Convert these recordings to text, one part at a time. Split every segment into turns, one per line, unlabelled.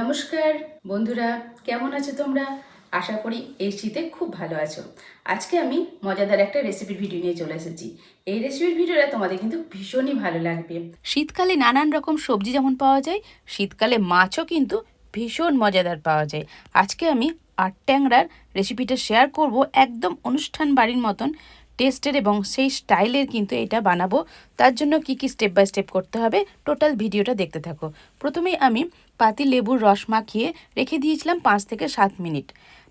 নমস্কার, বন্ধুরা, কেমন আছো তোমরা? আশা করি এই শীতে খুব ভালো আছো। আজকে আমি মজাদার একটা রেসিপির ভিডিও নিয়ে চলে এসেছি। এই রেসিপির ভিডিওটা তোমাদের কিন্তু ভীষণই ভালো লাগবে। শীতকালে নানান রকম সবজি যেমন পাওয়া যায়, শীতকালে মাছও কিন্তু ভীষণ মজাদার পাওয়া যায়। আজকে আমি আট ট্যাংরার রেসিপিটা শেয়ার করব একদম অনুষ্ঠান বাড়ির মতন। টেস্টের এবং সেই স্টাইলের কিন্তু এটা বানাবো। তার জন্য কি কি স্টেপ বাই স্টেপ করতে হবে টোটাল ভিডিওটা দেখতে থাকো। প্রথমেই আমি পাতি লেবুর রস মাখিয়ে রেখে দিয়েছিলাম পাঁচ থেকে সাত মিনিট।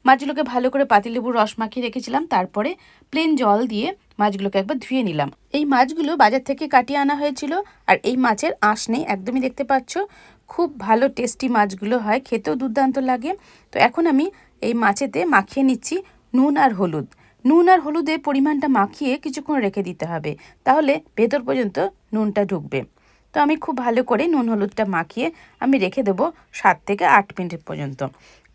মাছগুলোকে ভালো করে পাতি লেবুর রস মাখিয়ে রেখেছিলাম, তারপরে প্লেন জল দিয়ে মাছগুলোকে একবার ধুয়ে নিলাম। এই মাছগুলো বাজার থেকে কাটিয়ে আনা হয়েছিল, আর এই মাছের আঁশ নেই, একদমই দেখতে পাচ্ছ। খুব ভালো টেস্টি মাছগুলো হয়, খেতেও দুর্দান্ত লাগে। তো এখন আমি এই মাছেতে মাখিয়ে নিচ্ছি নুন আর হলুদ। নুন আর হলুদের পরিমাণটা মাখিয়ে কিছুক্ষণ রেখে দিতে হবে। তাহলে ভেতর পর্যন্ত নুনটা ঢুকবে। তো আমি খুব ভালো করে নুন হলুদটা মাখিয়ে আমি রেখে দেবো সাত থেকে আট মিনিট পর্যন্ত।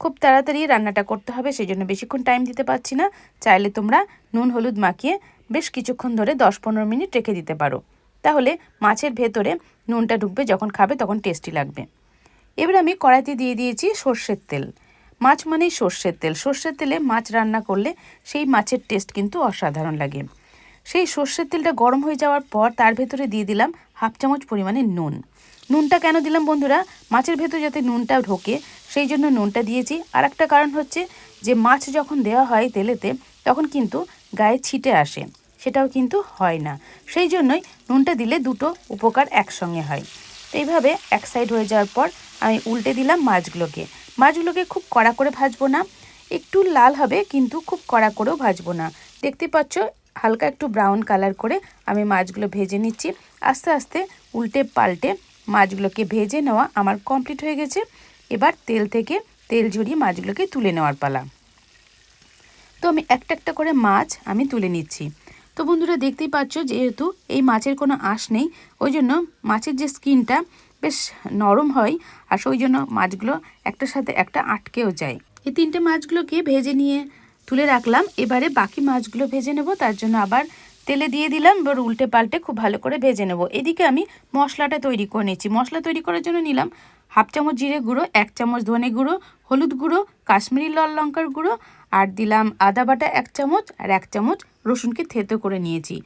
খুব তাড়াতাড়ি রান্নাটা করতে হবে সেই জন্য বেশিক্ষণ টাইম দিতে পারছি না। চাইলে তোমরা নুন হলুদ মাখিয়ে বেশ কিছুক্ষণ ধরে দশ পনেরো মিনিট রেখে দিতে পারো। তাহলে মাছের ভেতরে নুনটা ঢুকবে, যখন খাবে তখন টেস্টি লাগবে। এবার আমি কড়াইতে দিয়ে দিয়েছি সর্ষের তেল। মাছ মানেই সর্ষের তেল। সর্ষের তেলে মাছ রান্না করলে সেই মাছের টেস্ট কিন্তু অসাধারণ লাগে। সেই সর্ষের তেলটা গরম হয়ে যাওয়ার পর তার ভেতরে দিয়ে দিলাম হাফ চামচ পরিমাণে নুন। নুনটা কেন দিলাম বন্ধুরা? মাছের ভেতরে যাতে নুনটা ঢোকে, সেই জন্য নুনটা দিয়েছি। আর একটা কারণ হচ্ছে যে মাছ যখন দেওয়া হয় তেলেতে, তখন কিন্তু গায়ে ছিটে আসে। সেটাও কিন্তু হয় না। সেই জন্যই নুনটা দিলে দুটো উপকার একসঙ্গে হয়। এইভাবে এক সাইড হয়ে যাওয়ার পর আমি উল্টে দিলাম মাছগুলোকে। মাছগুলোকে খুব কড়া করে ভাজবো না। একটু লাল হবে, কিন্তু খুব কড়া করেও ভাজবো না। দেখতে পাচ্ছ, হালকা একটু ব্রাউন কালার করে আমি মাছগুলো ভেজে নিচ্ছি। আস্তে আস্তে উল্টে পাল্টে মাছগুলোকে ভেজে নেওয়া আমার কমপ্লিট হয়ে গেছে। এবার তেল থেকে তেল ঝরিয়ে মাছগুলোকে তুলে নেওয়ার পালা। তো আমি একটা একটা করে মাছ আমি তুলে নিচ্ছি। তো বন্ধুরা দেখতেই পাচ্ছ, যেহেতু এই মাছের কোনো আঁশ নেই, ওই জন্য মাছের যে স্কিনটা বেশ নরম হয় আর ওই জন্য মাছগুলো একটার সাথে একটা আটকেও যায়। এই তিনটে মাছগুলোকে ভেজে নিয়ে তুলে রাখলাম। এবারে বাকি মাছগুলো ভেজে নেব। তার জন্য আবার তেলে দিয়ে দিলাম। এবার উল্টে পাল্টে খুব ভালো করে ভেজে নেব। এদিকে আমি মশলাটা তৈরি করে নিচ্ছি মশলা তৈরি করার জন্য নিলাম হাফ চামচ জিরে গুঁড়ো, এক চামচ ধনে গুঁড়ো, হলুদ গুঁড়ো, কাশ্মীরি লাল লঙ্কার গুঁড়ো আর দিলাম আদা বাটা এক চামচ আর এক চামচ রসুনকে থেতো করে নিয়েছি।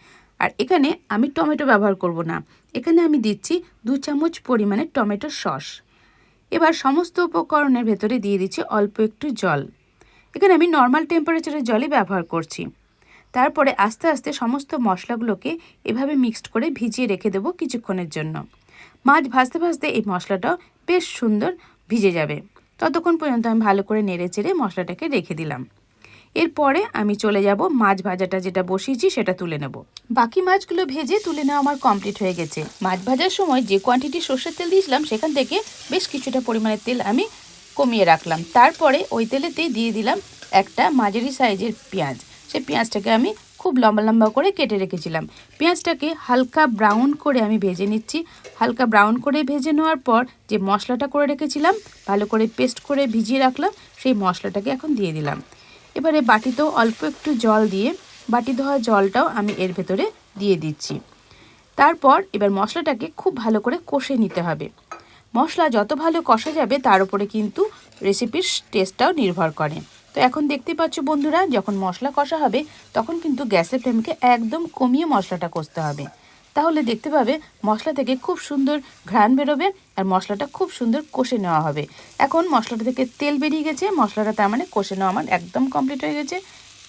আর এখানে আমি টমেটো ব্যবহার করব না। এখানে আমি দিচ্ছি দু চামচ পরিমাণে টমেটো সস। এবার সমস্ত উপকরণের ভেতরে দিয়ে দিচ্ছি অল্প একটু জল। এখানে আমি নর্মাল টেম্পারেচারের জলই ব্যবহার করছি। তারপরে আস্তে আস্তে সমস্ত মশলাগুলোকে এভাবে মিক্সড করে ভিজিয়ে রেখে দেবো কিছুক্ষণের জন্য। মাছ ভাজতে ভাজতে এই মশলাটাও বেশ সুন্দর ভিজে যাবে। ততক্ষণ পর্যন্ত আমি ভালো করে নেড়ে চেড়ে মশলাটাকে রেখে দিলাম। এরপরে আমি চলে যাব মাছ ভাজাটা যেটা বসিয়েছি সেটা তুলে নেব। বাকি মাছগুলো ভেজে তুলে নেওয়া আমার কমপ্লিট হয়ে গেছে। মাছ ভাজার সময় যে কোয়ান্টিটি সর্ষের তেল দিয়েছিলাম, সেখান থেকে বেশ কিছুটা পরিমাণের তেল আমি কমিয়ে রাখলাম। তারপরে ওই তেলেতেই দিয়ে দিলাম একটা মাঝারি সাইজের পেঁয়াজ। সেই পেঁয়াজটাকে আমি খুব লম্বা লম্বা করে কেটে রেখেছিলাম। পেঁয়াজটাকে হালকা ব্রাউন করে আমি ভেজে নিচ্ছি। হালকা ব্রাউন করে ভেজে নেওয়ার পর যে মশলাটা করে রেখেছিলাম, ভালো করে পেস্ট করে ভিজিয়ে রাখলাম, সেই মশলাটাকে এখন দিয়ে দিলাম। এবারে বাটিতেও অল্প একটু জল দিয়ে বাটি ধোয়া জলটাও আমি এর ভেতরে দিয়ে দিচ্ছি। তারপর এবার মশলাটাকে খুব ভালো করে কষে নিতে হবে। মশলা যত ভালো কষা যাবে তার উপরে কিন্তু রেসিপির টেস্টটাও নির্ভর করে। তো এখন দেখতে পাচ্ছ বন্ধুরা, যখন মশলা কষা হবে তখন কিন্তু গ্যাসের ফ্লেমকে একদম কমিয়ে মশলাটা কষতে হবে। তাহলে দেখতে পাবে মশলা থেকে খুব সুন্দর ঘ্রাণ বেরোবে আর মশলাটা খুব সুন্দর কষে নেওয়া হবে। এখন মশলাটা থেকে তেল বেরিয়ে গেছে, মশলাটা তার মানে কষে নেওয়া আমার একদম কমপ্লিট হয়ে গেছে।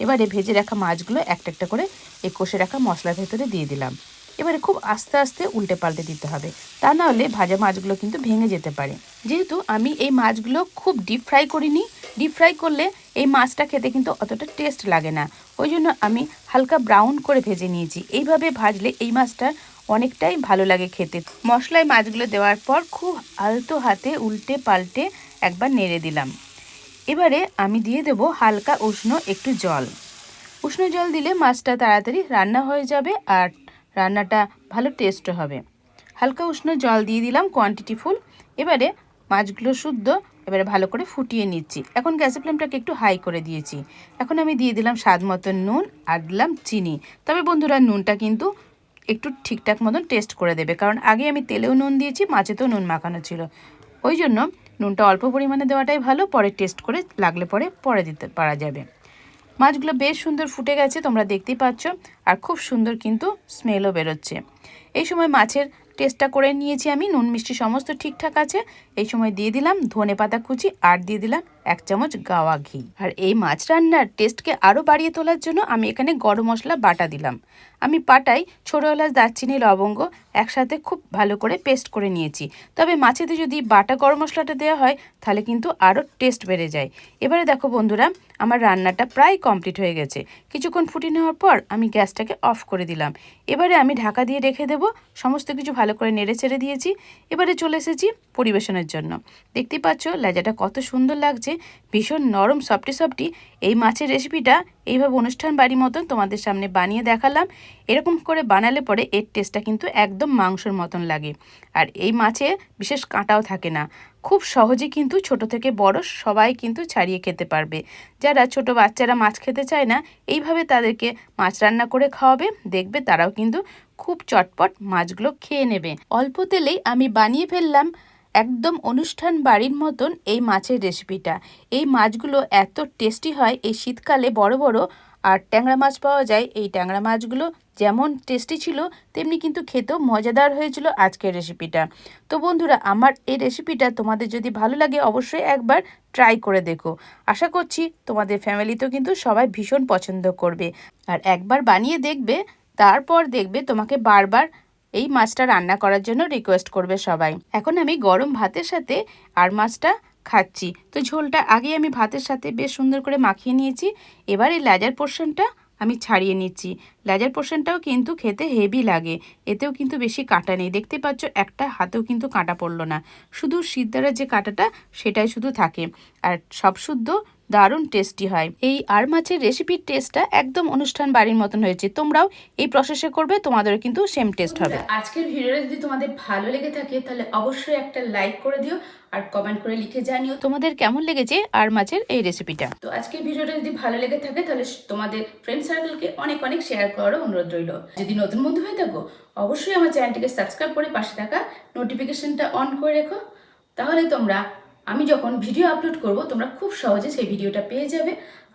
এবারে ভেজে রাখা মাছগুলো একটা একটা করে এই কষে রাখা মশলার ভেতরে দিয়ে দিলাম। এবারে খুব আস্তে আস্তে উল্টে পাল্টে দিতে হবে। তা না হলে ভাজা মাছগুলো কিন্তু ভেঙে যেতে পারে। যেহেতু আমি এই মাছগুলো খুব ডিপ ফ্রাই করিনি ডিপ ফ্রাই করলে এই মাছটা খেতে কিন্তু অতটা টেস্ট লাগে না। ওই জন্য আমি হালকা ব্রাউন করে ভেজে নিয়েছি। এইভাবে ভাজলে এই মাছটা অনেকটাই ভালো লাগে খেতে। মশলায় মাছগুলো দেওয়ার পর খুব আলতো হাতে উল্টে পাল্টে একবার নেড়ে দিলাম। এবারে আমি দিয়ে দেব হালকা উষ্ণ একটু জল। উষ্ণ জল দিলে মাছটা তাড়াতাড়ি রান্না হয়ে যাবে আর রান্নাটা ভালো টেস্টও হবে। হালকা উষ্ণ জল দিয়ে দিলাম কোয়ান্টিটি ফুল এবারে মাছগুলো শুদ্ধ, এবারে ভালো করে ফুটিয়ে নিচ্ছি। এখন গ্যাসের ফ্লেমটাকে একটু হাই করে দিয়েছি। এখন আমি দিয়ে দিলাম স্বাদ মতন নুন, আর দিলাম চিনি। তবে বন্ধুরা, নুনটা কিন্তু একটু ঠিকঠাক মতন টেস্ট করে দেবে। কারণ আগে আমি তেলেও নুন দিয়েছি, মাছেতেও নুন মাখানো ছিল। ওই জন্য নুনটা অল্প পরিমাণে দেওয়াটাই ভালো, পরে টেস্ট করে লাগলে পরে পরে দিতে পারা যাবে। মাছগুলো বেশ সুন্দর ফুটে গেছে, তোমরা দেখতেই পাচ্ছ, আর খুব সুন্দর কিন্তু স্মেলও বেরোচ্ছে। এই সময় মাছের টেস্টটা করে নিয়েছি আমি, নুন, মিষ্টি সমস্ত ঠিকঠাক আছে। এই সময় দিয়ে দিলাম ধনে পাতা কুচি, আর দিয়ে দিলাম এক চামচ গাওয়া ঘি। আর এই মাছ রান্নার টেস্টকে আরও বাড়িয়ে তোলার জন্য আমি এখানে গরম মশলা, বাটা দিলাম। আমি পাটাই ছোটো এলাচ, দারচিনি, লবঙ্গ একসাথে খুব ভালো করে পেস্ট করে নিয়েছি। তবে মাছেতে যদি বাটা গরম মশলাটা দেওয়া হয়, তাহলে কিন্তু আরও টেস্ট বেড়ে যায়। এবারে দেখো বন্ধুরা, আমার রান্নাটা প্রায় কমপ্লিট হয়ে গেছে। কিছুক্ষণ ফুটিয়ে নেওয়ার পর আমি গ্যাসটাকে অফ করে দিলাম। এবারে আমি ঢাকা দিয়ে রেখে দেবো, সমস্ত কিছু ভালো করে নেড়ে ছেড়ে দিয়েছি। এবারে চলে এসেছি পরিবেশনের জন্য। দেখতেই পাচ্ছ, লেজাটা কত সুন্দর লাগছে। ভীষণ নরম, সফটি সফটি। এই মাছের রেসিপিটা এইভাবে অনুষ্ঠান বাড়ি মতন তোমাদের সামনে বানিয়ে দেখালাম। এরকম করে বানালে পরে এর টেস্টটা কিন্তু একদম মাংসর মতন লাগে। আর এই মাছে বিশেষ কাঁটাও থাকে না। খুব সহজে কিন্তু ছোট থেকে বড় সবাই কিন্তু ছাড়িয়ে খেতে পারবে। যারা ছোট বাচ্চারা মাছ খেতে চায় না, এইভাবে তাদেরকে মাছ রান্না করে খাওয়াবে। দেখবে তারাও কিন্তু খুব চটপট মাছগুলো খেয়ে নেবে। অল্প তেলেই আমি বানিয়ে ফেললাম। একদম অনুষ্ঠান বাড়ির মতন এই মাছের রেসিপিটা এই মাছগুলো এত টেস্টি হয়, এই শীতকালে বড় বড় আর ট্যাংরা মাছ পাওয়া যায়। এই ট্যাংরা মাছগুলো যেমন টেস্টি ছিল, তেমনি কিন্তু খেতেও মজাদার হয়েছিল আজকের রেসিপিটা তো বন্ধুরা, আমার এই রেসিপিটা তোমাদের যদি ভালো লাগে অবশ্যই একবার ট্রাই করে দেখো। আশা করছি তোমাদের ফ্যামিলিতেও কিন্তু সবাই ভীষণ পছন্দ করবে। আর একবার বানিয়ে দেখবে, তারপর দেখবে তোমাকে বারবার এই মাছটা রান্না করার জন্য রিকোয়েস্ট করবে সবাই। এখন আমি গরম ভাতের সাথে আর মাছটা খাচ্ছি। তো ঝোলটা আগে আমি ভাতের সাথে বেশ সুন্দর করে মাখিয়ে নিয়েছি। এবার এই লেজার পোর্শনটা আমি ছাড়িয়ে নিচ্ছি। লেজার পোর্শনটাও কিন্তু খেতে হেভি লাগে। এতেও কিন্তু বেশি কাঁটা নেই। দেখতে পাচ্ছ, একটা হাতেও কিন্তু কাঁটা পড়ল না। শুধু সিদ্ধারের যে কাঁটাটা, সেটাই শুধু থাকে। আর সব শুদ্ধ দারুণ টেস্টি হয়। এই আর মাছের রেসিপির টেস্টটা একদম অনুষ্ঠান বাড়ির মতন হয়েছে। তোমরাও এই প্রসেসে করবে তোমাদেরও কিন্তু সেম টেস্ট হবে। আজকের ভিডিওটা যদি তোমাদের ভালো লেগে থাকে তাহলে অবশ্যই একটা লাইক করে দিও আর কমেন্ট করে লিখে জানিও। তোমাদের কেমন লেগেছে আর মাছের এই রেসিপিটা তো আজকের ভিডিওটা যদি ভালো লেগে থাকে তাহলে তোমাদের ফ্রেন্ড সার্কেলকে অনেক অনেক শেয়ার করারও অনুরোধ রইল। যদি নতুন বন্ধু হয়ে থাকো অবশ্যই আমার চ্যানেলটিকে সাবস্ক্রাইব করে পাশে থাকা নোটিফিকেশনটা অন করে রেখো। তাহলে তোমরা আমি যখন ভিডিও আপলোড করব, তোমরা খুব সহজে সেই ভিডিওটা পেয়ে যাবে।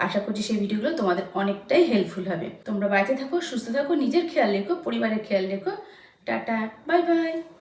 আশা করছি সেই ভিডিওগুলো তোমাদের অনেকটাই হেল্পফুল হবে। তোমরা বাড়িতে থাকো, সুস্থ থাকো, নিজের খেয়াল রেখো, পরিবারের খেয়াল রেখো। Tata bye bye